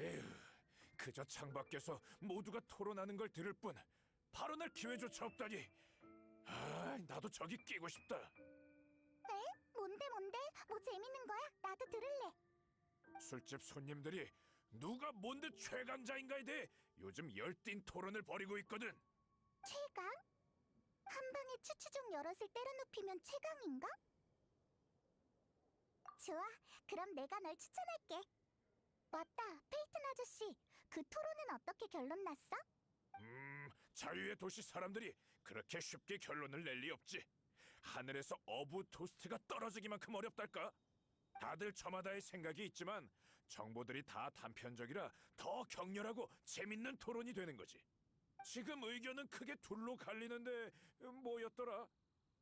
에휴, 그저 창밖에서 모두가 토론하는 걸 들을 뿐 발언할 기회조차 없다니. 아, 나도 저기 끼고 싶다. 뭔데 뭔데? 뭐 재밌는 거야? 나도 들을래. 술집 손님들이 누가 뭔데 최강자인가에 대해 요즘 열띤 토론을 벌이고 있거든. 최강? 한 방에 추추중 여럿을 때려눕히면 최강인가? 좋아, 그럼 내가 널 추천할게. 맞다, 페이튼 아저씨. 그 토론은 어떻게 결론 났어? 음, 자유의 도시 사람들이 그렇게 쉽게 결론을 낼 리 없지. 하늘에서 어부 토스트가 떨어지기만큼 어렵달까? 다들 저마다의 생각이 있지만 정보들이 다 단편적이라 더 격렬하고 재밌는 토론이 되는 거지. 지금 의견은 크게 둘로 갈리는데 음, 뭐였더라?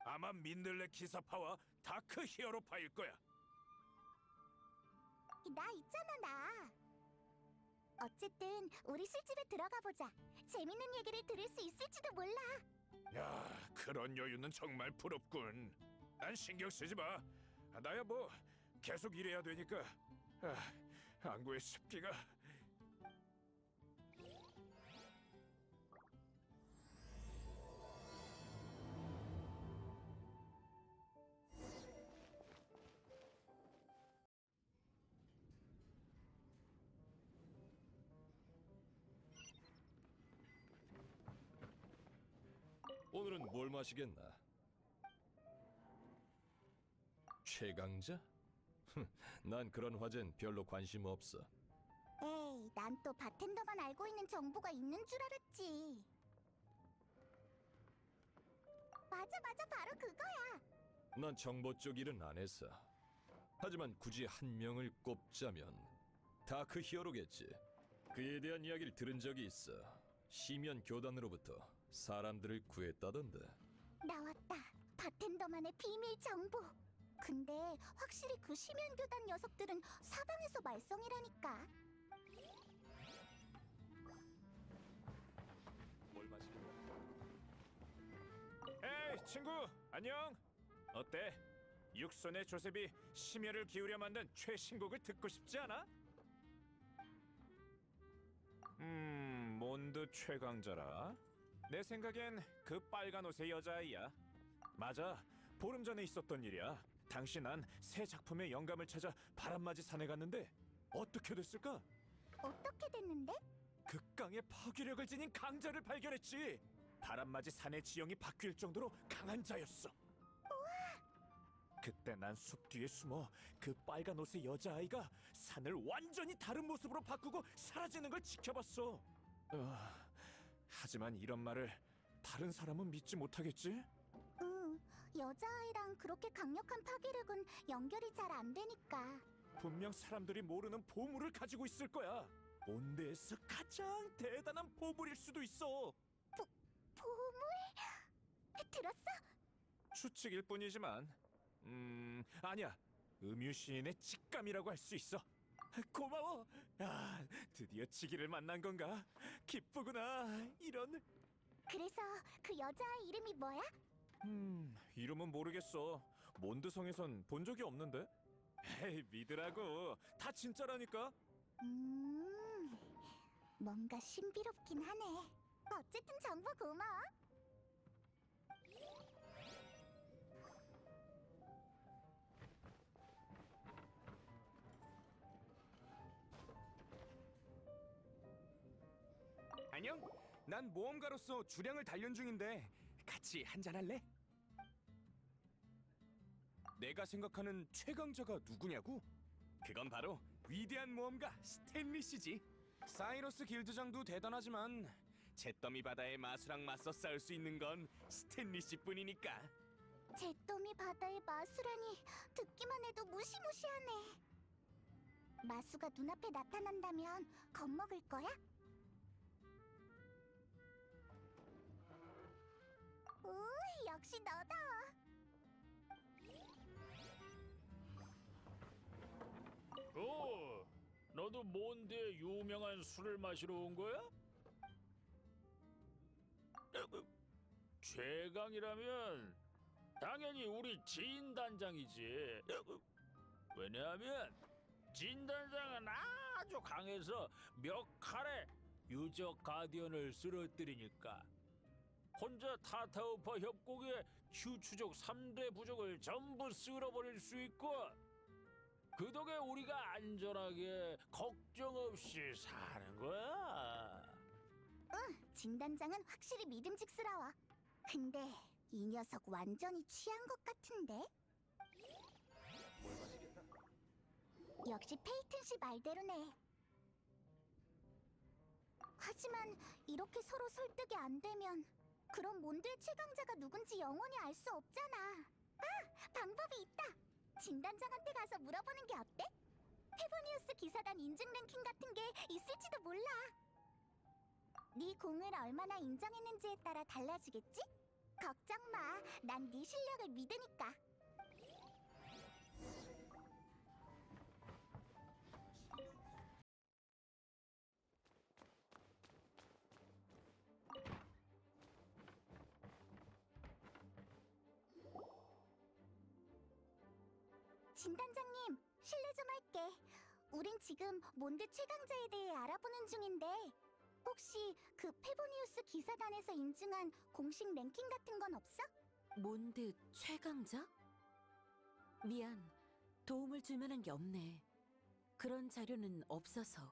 아마 민들레 기사파와 다크 히어로파일 거야. 나 있잖아, 나. 어쨌든 우리 술집에 들어가 보자. 재밌는 얘기를 들을 수 있을지도 몰라. 야, 그런 여유는 정말 부럽군. 난 신경 쓰지 마. 아, 나야 뭐 계속 일해야 되니까. 아, 안구에 습기가. 오늘은 뭘 마시겠나? 최강자? 흥, 난 그런 화젠 별로 관심 없어. 에이, 난 또 바텐더만 알고 있는 정보가 있는 줄 알았지. 맞아, 맞아, 바로 그거야. 난 정보 쪽 일은 안 했어. 하지만 굳이 한 명을 꼽자면 다크 히어로겠지. 그에 대한 이야기를 들은 적이 있어. 시면 교단으로부터 사람들을 구했다던데. 나왔다. 바텐더만의 비밀 정보. 근데 확실히 그 심연 교단 녀석들은 사방에서 말썽이라니까. 뭘 마시겠나? 에이, 친구, 안녕. 어때? 육손의 조셉이 심혈을 기울여 만든 최신곡을 듣고 싶지 않아? 음, 몬드 최강자라. 내 생각엔 그 빨간 옷의 여자아이야. 맞아, 보름 전에 있었던 일이야. 당시 난 새 작품의 영감을 찾아 바람맞이 산에 갔는데 어떻게 됐을까? 어떻게 됐는데? 극강의 파괴력을 지닌 강자를 발견했지. 바람맞이 산의 지형이 바뀔 정도로 강한 자였어. 그때 난 숲 뒤에 숨어 그 빨간 옷의 여자아이가 산을 완전히 다른 모습으로 바꾸고 사라지는 걸 지켜봤어. 어, 하지만 이런 말을 다른 사람은 믿지 못하겠지? 응, 여자아이랑 그렇게 강력한 파괴력은 연결이 잘 안 되니까. 분명 사람들이 모르는 보물을 가지고 있을 거야. 온대에서 가장 대단한 보물일 수도 있어. 보물? 들었어? 추측일 뿐이지만 음 아니야 음유 시인의 직감이라고 할 수 있어 고마워. 아 드디어 지기를 만난 건가? 기쁘구나. 이런. 그래서 그 여자아이 이름이 뭐야? 음 이름은 모르겠어. 몬드성에선 본 적이 없는데? 에이 믿으라고. 다 진짜라니까. 음, 뭔가 신비롭긴 하네. 어쨌든 정보 고마워. 난 모험가로서 주량을 단련 중인데 같이 한잔 할래? 내가 생각하는 최강자가 누구냐고? 그건 바로 위대한 모험가 스탠리 씨지. 사이러스 길드장도 대단하지만 잿더미 바다의 마수랑 맞서 싸울 수 있는 건 스탠리 씨뿐이니까. 잿더미 바다의 마수라니 듣기만 해도 무시무시하네. 마수가 눈앞에 나타난다면 겁먹을 거야? 오, 역시 너다. 오, 너도 뭔데 유명한 술을 마시러 온 거야? 최강이라면 당연히 우리 지인 단장이지. 왜냐하면 진 단장은 아주 강해서 몇 칼에 유적 가디언을 쓰러뜨리니까 혼자 타타우파 협곡의 휴추족 3대 부족을 전부 쓸어버릴 수 있고 그 덕에 우리가 안전하게 걱정 없이 사는 거야. 진단장은 확실히 믿음직스러워. 근데 이 녀석 완전히 취한 것 같은데? 역시 페이튼 씨 말대로네. 하지만 이렇게 서로 설득이 안 되면 그럼 몬드의 최강자가 누군지 영원히 알 수 없잖아. 아, 방법이 있다. 진단장한테 가서 물어보는 게 어때? 페보니우스 기사단 인증 랭킹 같은 게 있을지도 몰라. 네 공을 얼마나 인정했는지에 따라 달라지겠지? 걱정 마. 난 네 실력을 믿으니까. 진단장님, 실례 좀 할게. 우린 지금 몬드 최강자에 대해 알아보는 중인데 혹시 그 페보니우스 기사단에서 인증한 공식 랭킹 같은 건 없어? 몬드 최강자? 미안, 도움을 줄 만한 게 없네. 그런 자료는 없어서.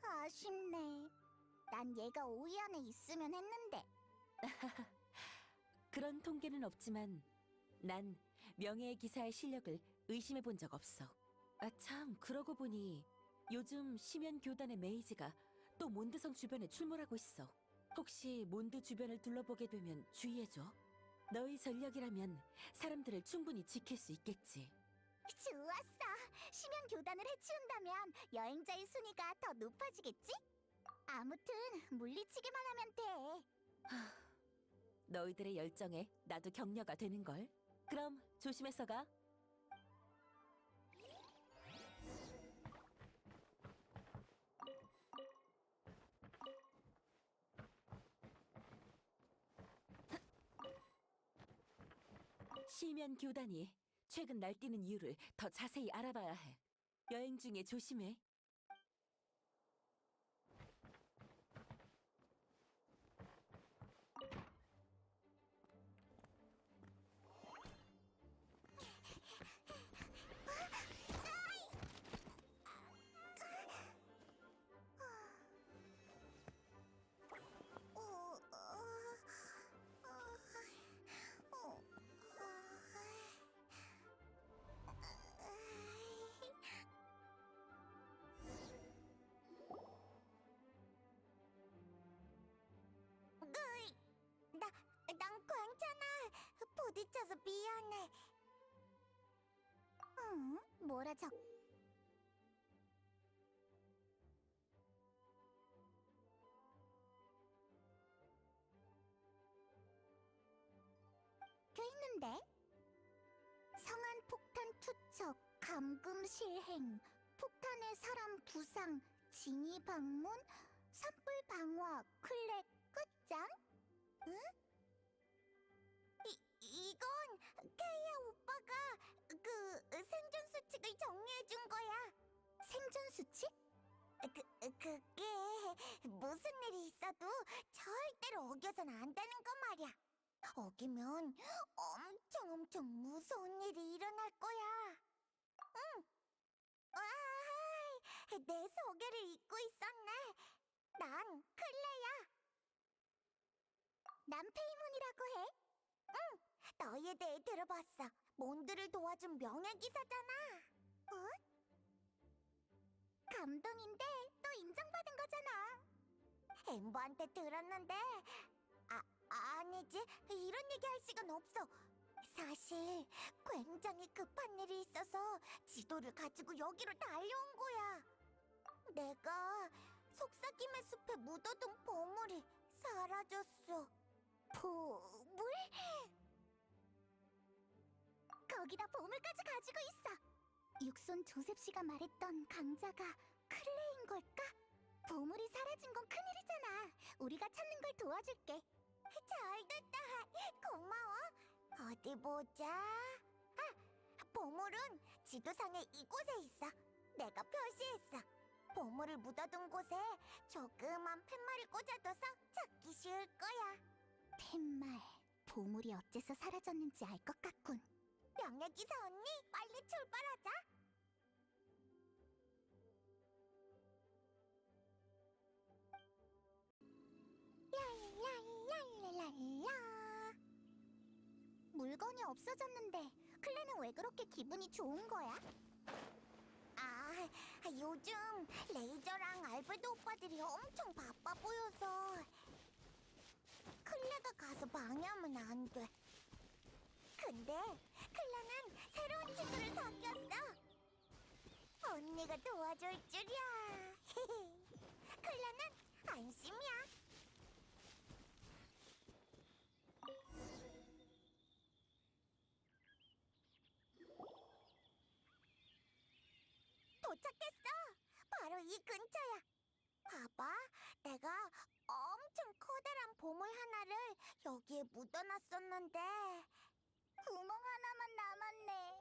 아쉽네. 난 얘가 5위 안에 있으면 했는데. 그런 통계는 없지만 난 명예의 기사의 실력을 의심해 본 적 없어. 아 참, 그러고 보니 요즘 심연 교단의 메이지가 또 몬드성 주변에 출몰하고 있어. 혹시 몬드 주변을 둘러보게 되면 주의해줘. 너희 전력이라면 사람들을 충분히 지킬 수 있겠지. 좋았어. 심연 교단을 해치운다면 여행자의 순위가 더 높아지겠지? 아무튼 물리치기만 하면 돼. 너희들의 열정에 나도 격려가 되는걸. 그럼 조심해서 가. 시면 교단이 최근 날뛰는 이유를 더 자세히 알아봐야 해. 여행 중에 조심해. 부딪혀서 미안해. 응? 뭐라 적... 껴 있는데? 성한 폭탄 투척, 감금 실행, 폭탄의 사람 부상, 진이 방문, 산불 방화, 클렉 끝장? 응? 오빠가 그 생존 수칙을 정리해 준 거야. 생존 수칙? 그, 그게 무슨 일이 있어도 절대로 어겨선 안 되는 거 말이야. 어기면 엄청 엄청 무서운 일이 일어날 거야. 응. 와, 내 소개를 잊고 있었네. 난 클레야. 난. 응, 너희에 대해 들어봤어. 몬드를 도와준 명예기사잖아. 어? 감동인데 또 인정받은 거잖아. 엠버한테 들었는데 아, 아니지. 이런 얘기 할 시간 없어. 사실 굉장히 급한 일이 있어서 지도를 가지고 여기로 달려온 거야. 내가 속삭임의 숲에 묻어둔 보물이 사라졌어. 보물? 거기다 보물까지 가지고 있어. 육손 조셉 씨가 말했던 강자가 클레인 걸까? 보물이 사라진 건 큰일이잖아. 우리가 찾는 걸 도와줄게. 잘 됐다. 고마워. 어디 보자. 아, 보물은 지도상에 이곳에 있어. 보물을 묻어둔 곳에 조그만 팻말을 꽂아둬서 찾기 쉬울 거야. 팻말, 보물이 어째서 사라졌는지 알 것 같군. 명예기사 언니, 빨리 출발하자. 랄랄랄랄랄라. 물건이 없어졌는데 클레는 왜 그렇게 기분이 좋은 거야? 아, 요즘 레이저랑 알베도 오빠들이 엄청 바빠 보여서 클레가 가서 방해하면 안 돼. 근데 친구를 사귀었어. 언니가 도와줄 줄이야. 클레는 안심이야. 도착했어. 바로 이 근처야. 봐봐, 내가 엄청 커다란 보물 하나를 여기에 묻어놨었는데 구멍 하나만 남았네.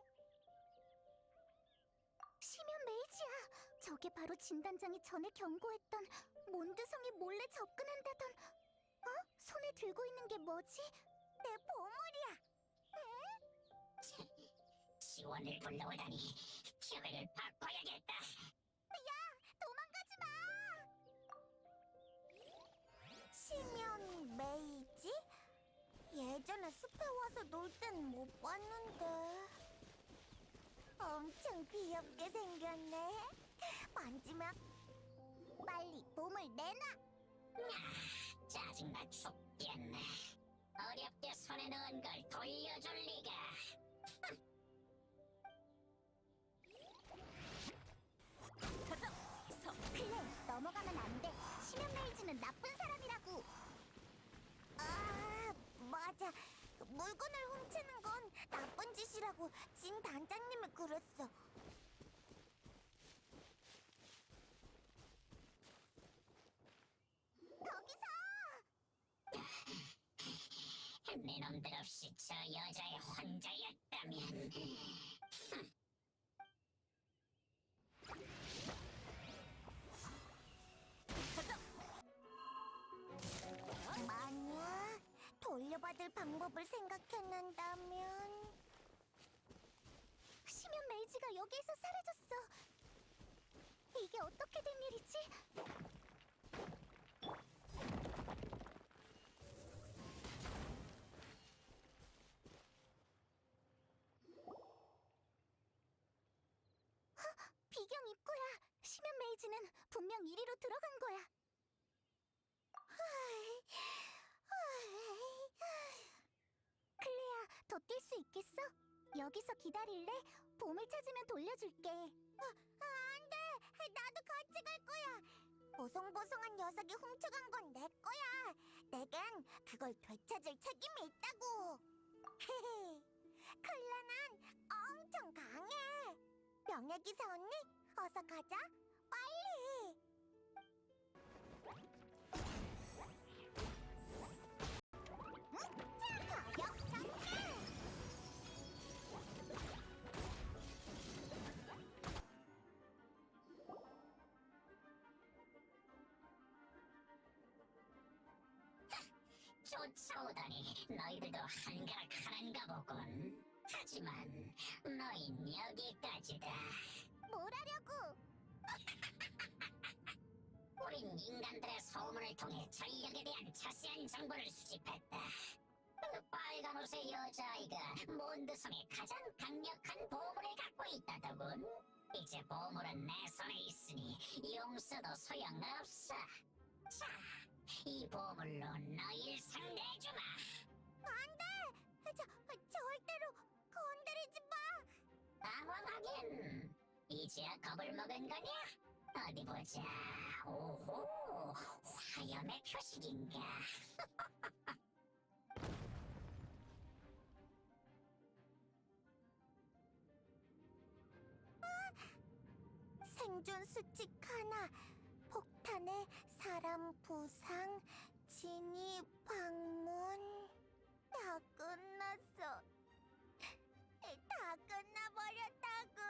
시면 메이지야. 저게 바로 진단장이 전에 경고했던 몬드성에 몰래 접근한다던. 어? 손에 들고 있는 게 뭐지? 내 보물이야. 지원을 불러오다니 기회를 바꿔야겠다. 도망가지 마! 시면 메이지? 예전에 숲에 와서 놀 땐 못 봤는데. 엄청 귀엽게 생겼네. 만지면 빨리 몸을 내놔. 짜증나 죽겠네. 어렵게 손에 넣은 걸 돌려줄 리가. 서, 클레, 넘어가면 안 돼. 시면 메이지는 나쁜 사람이라고. 아, 맞아. 물건을 훔치는 건 나쁜 짓이라고 진 단장님이 그랬어. 거기서! 네 놈들 없이 저 여자의 혼자였다면. 받을 방법을 생각해낸다면. 시면 메이지가 여기에서 사라졌어. 이게 어떻게 된 일이지? 헉, 비경 입구야. 시면 메이지는 분명 이리로 들어간 거야 더 있겠어? 여기서 기다릴래? 보물 찾으면 돌려줄게. 아, 안 돼! 나도 같이 갈 거야! 보송보송한 녀석이 훔쳐간 건 내 거야! 내겐 그걸 되찾을 책임이 있다고! 클레는 엄청 강해! 명예기사 언니, 어서 가자! 쫓아오다니 너희들도 한가락 하는가 보군. 하지만 너흰 여기까지다. 뭐라려고? 우린 인간들의 소문을 통해 전력에 대한 자세한 정보를 수집했다. 그 빨간 옷의 여자아이가 몬드성의 가장 강력한 보물을 갖고 있다더군. 이제 보물은 내 손에 있으니 용서도 소용없어. 자, 이 보물로 너희를 상대해주마. 안 돼! 저, 절대로 건드리지 마! 당황하긴. 이제야 겁을 먹은 거냐? 어디 보자. 오호, 화염의 표식인가? 생존 수칙 하나, 폭탄에 사람 부상, 진이 방문. 다 끝났어. 다 끝나버렸다고.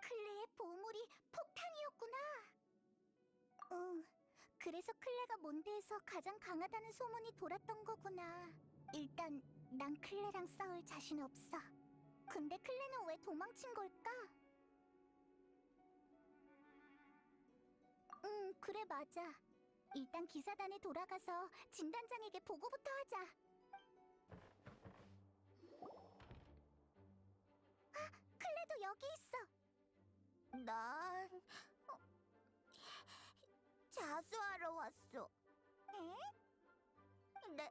클레의 보물이 폭탄이었구나. 응. 그래서 클레가 몬드에서 가장 강하다는 소문이 돌았던 거구나. 일단 난 클레랑 싸울 자신 없어. 근데 클레는 왜 도망친 걸까? 응, 그래 맞아. 일단 기사단에 돌아가서 진단장에게 보고부터 하자. 아, 클레도 여기 있어. 난 어, 자수하러 왔어. 에? 내,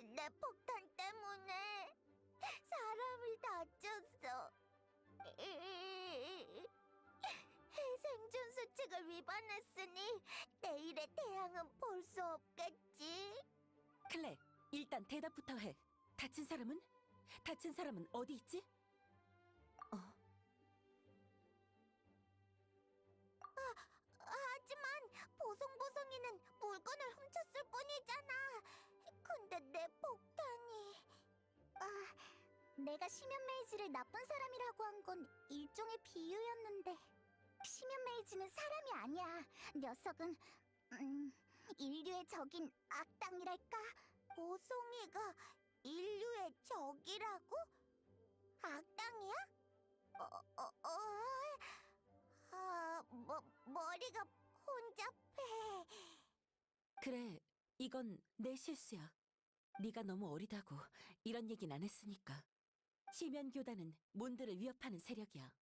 내 폭탄 때문에 사람을 다쳤어. 생존 수칙을 위반했으니 내일의 태양은 볼 수 없겠지. 클레, 일단 대답부터 해. 다친 사람은? 다친 사람은 어디 있지? 내가 시면 메이지를 나쁜 사람이라고 한 건 일종의 비유였는데 시면 메이지는 사람이 아니야. 녀석은 음, 인류의 적인 악당이랄까? 보송이가 인류의 적이라고? 악당이야? 어, 어, 어... 아, 뭐, 머리가 혼잡해. 그래, 이건 내 실수야. 네가 너무 어리다고 이런 얘긴 안 했으니까. 시면 교단은 몬드를 위협하는 세력이야.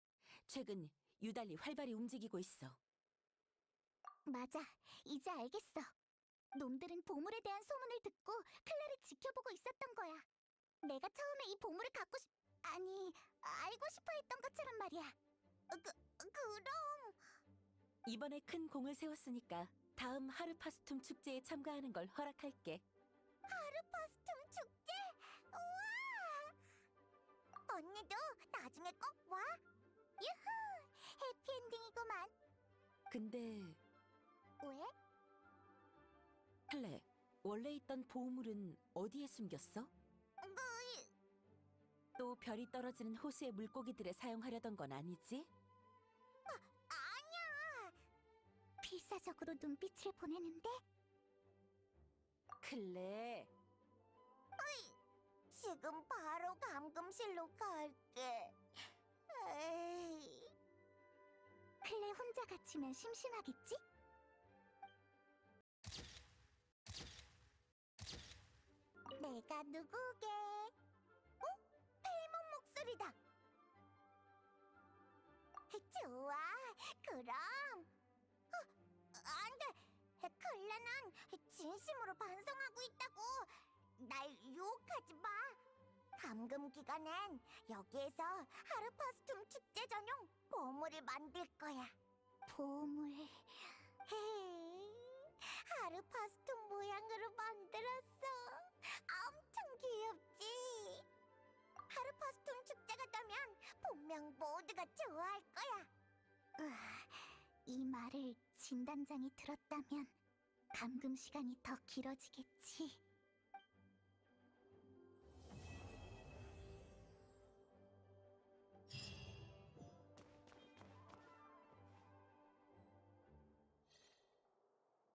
최근 유달리 활발히 움직이고 있어. 맞아, 이제 알겠어. 놈들은 보물에 대한 소문을 듣고 클레를 지켜보고 있었던 거야. 내가 처음에 이 보물을 갖고 싶... 아니, 알고 싶어 했던 것처럼 말이야. 어, 그, 그럼... 이번에 큰 공을 세웠으니까 다음 하르파스툼 축제에 참가하는 걸 허락할게. 유후! 해피엔딩이구만. 근데 왜? 클레, 원래 있던 보물은 어디에 숨겼어? 그, 또 별이 떨어지는 호수의 물고기들에 사용하려던 건 아니지? 아니야. 필사적으로 눈빛을 보내는데 클레, 지금 바로 감금실로 갈게. 클레 혼자 갇히면 심심하겠지? 내가 누구게? 어? 페이몬 목소리다. 좋아, 그럼. 어, 안 돼. 클레는 진심으로 반성하고 있다고. 날 유혹하지 마. 감금 기간엔 여기에서 하르파스툼 축제 전용 보물을 만들 거야. 보물. 헤이, 하르파스툼 모양으로 만들었어. 엄청 귀엽지? 하르파스툼 축제가 되면 분명 모두가 좋아할 거야. 이 말을 진단장이 들었다면 감금 시간이 더 길어지겠지.